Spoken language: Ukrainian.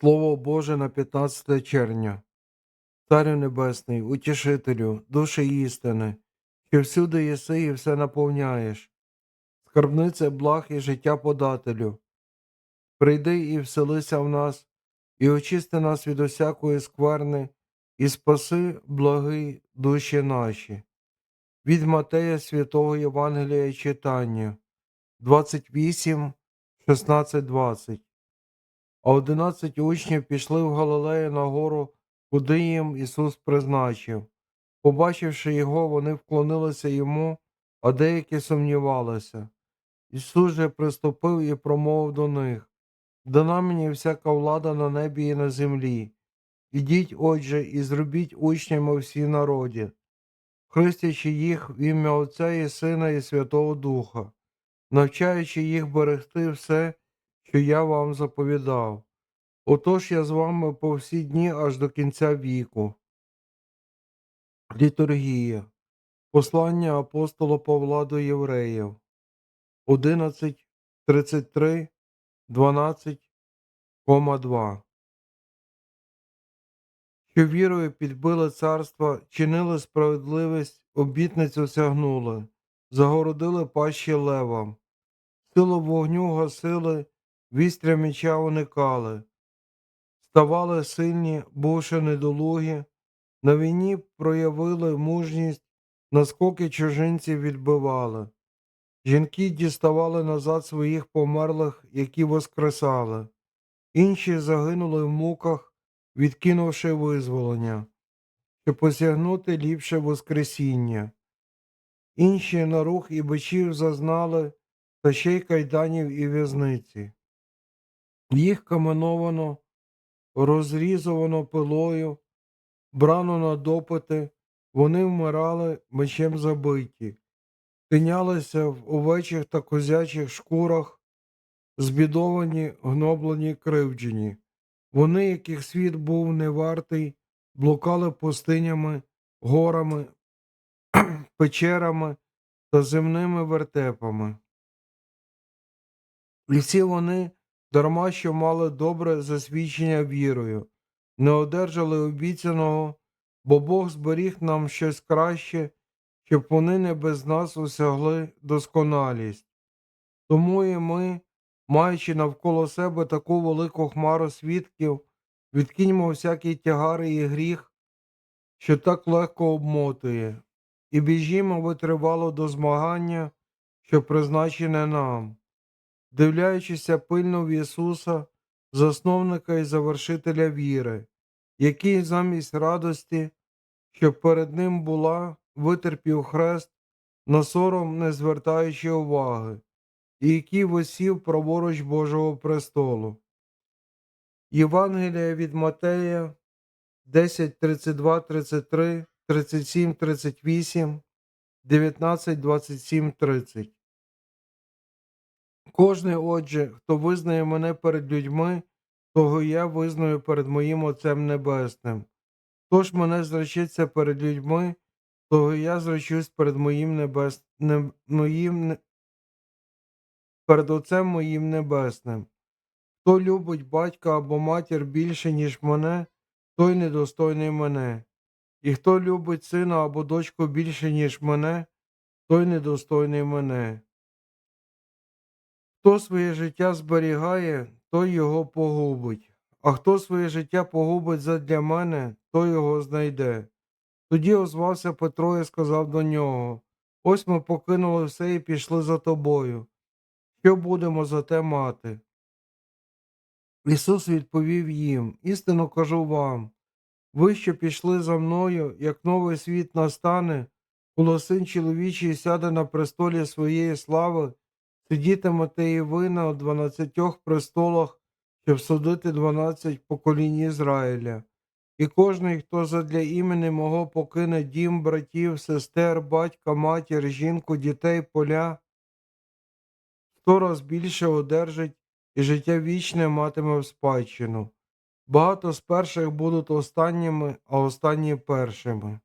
Слово Боже на 15 червня. Царю Небесний, утішителю, душі істини, що всюди єси і все наповняєш, скарбнице благ і життя подателю. Прийди і вселися в нас, і очисти нас від усякої скверни, і спаси, благи душі наші. Від Матея Святого Євангелія читання 28, 16, 20. А одинадцять учнів пішли в Галилею на гору, куди їм Ісус призначив. Побачивши його, вони вклонилися йому, а деякі сумнівалися. Ісус же приступив і промовив до них Дана мені всяка влада на небі і на землі. Ідіть, отже, і зробіть учнями всі народі, хрестячи їх в ім'я Отця і Сина і Святого Духа, навчаючи їх берегти все, що я вам заповідав. Отож я з вами по всі дні аж до кінця віку. Літургія. Послання апостола Павла до євреїв 11, 33, 12,2 Що вірою підбили царства, чинили справедливість, обітницю сягнули, загородили пащі левам, силу вогню гасили, вістря меча уникали, ставали сильні, бувши недолугі, на війні проявили мужність, наскоки чужинців відбивали. Жінки діставали назад своїх померлих, які воскресали, інші загинули в муках, відкинувши визволення, щоб посягнути ліпше Воскресіння. Інші на рух і бичів зазнали, та ще й кайданів і в'язниці. Їх каменовано, розрізовано пилою, брано на допити, вони вмирали мечем забиті, тинялися в овечих та козячих шкурах, збідовані, гноблені, кривджені. Вони, яких світ був невартий, блукали пустинями, горами, печерами та земними вертепами. Всі вони, дарма що мали добре засвідчення вірою, не одержали обіцяного, бо Бог зберіг нам щось краще, щоб вони не без нас осягли досконалість. Тому і ми, маючи навколо себе таку велику хмару свідків, відкиньмо всякий тягар і гріх, що так легко обмотує, і біжімо витривало до змагання, що призначене нам, дивляючися пильно в Ісуса, засновника і завершителя віри, який замість радості, що перед ним була, витерпів хрест, на сором не звертаючи уваги, і який восів праворуч Божого престолу. Євангелія від Матея 10, 32, 33, 37, 38, 19, 27, 30. Кожний, отже, хто визнає мене перед людьми, того я визнаю перед моїм Отцем Небесним. Хто ж мене зречеться перед людьми, того я зречусь перед моїм небес... не... моїм... перед Отцем моїм Небесним. Хто любить батька або матір більше, ніж мене, той недостойний мене. І хто любить сина або дочку більше, ніж мене, той недостойний мене. Хто своє життя зберігає, той його погубить, а хто своє життя погубить задля мене, той його знайде. Тоді озвався Петро і сказав до нього Ось ми покинули все і пішли за тобою. Що будемо за те мати? Ісус відповів їм Істинно кажу вам ви, що пішли за мною, як новий світ настане, коли син чоловічий сяде на престолі своєї слави, сидітимете і ви на дванадцятьох престолах, щоб судити дванадцять поколінь Ізраїля. І кожний, хто задля імені мого покине дім, братів, сестер, батька, матір, жінку, дітей, поля, сто раз більше одержить і життя вічне матиме в спадщину. Багато з перших будуть останніми, а останні першими.